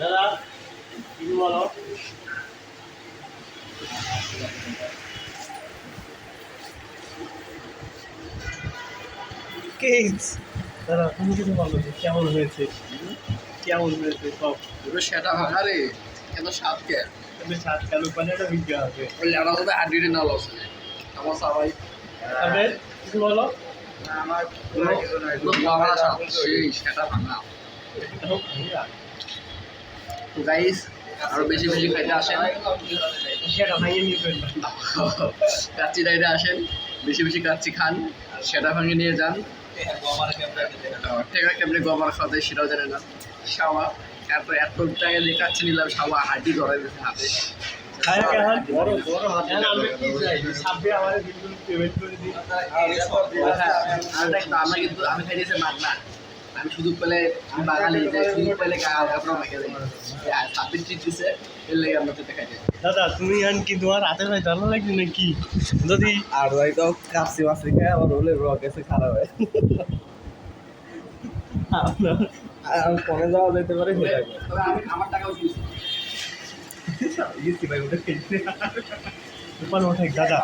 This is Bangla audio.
দাদা কিছু বলো? দাদা তুমি কিছু বলো কেমন হয়েছে? কেমন হয়েছে সব? পুরো সেটা ভাঙা রে এত স্বাদ কে? তুমি সাত চালু পালে একটা বিজ্ঞা হবে ওই লেড়া সাথে হাড্ডিটা না লস আমার সবাই। তবে কিছু বলো? আমার পুরো ভাঙা স্বাদ সেই সেটা ভাঙা। তো গাইস আরও বেশি বেশি খাইতে আসেন। কাচ্চি ডাইরে আসেন বেশি বেশি কাচ্চি খান সেটা ভাঙে নিয়ে যান। টেকা কেমনি গোবর খাওয়াতে সেটাও জানে না। সাওয়া তারপর এত টাকা দিয়ে কাচ্চি নিলাম সাওয়া হাড্ডি ধরে দিয়েছে হাতে। আমার হ্যাঁ, দেখ, আমরা কিন্তু আমি খাই দিয়েছি মাগনা। আমি শুধু পেলে আমি বাঙালি যে শুধু পেলে আপনার মেখে দিই সাবির চিট দিছে এর লেগে আমরা তো খাই দিই দাদা তুমি আন কি তোমার হাতে ভাই ভালো লাগছে নাকি? যদি আর ভাই তো কাপসি মাসি খায় আমার হলে রক এসে খারাপ হয়। আর ফোনে যাওয়া যেতে পারে হয়ে যাবে। আমি আমার টাকাও দিয়েছি। ভাই ওটা খেলছে দাদা।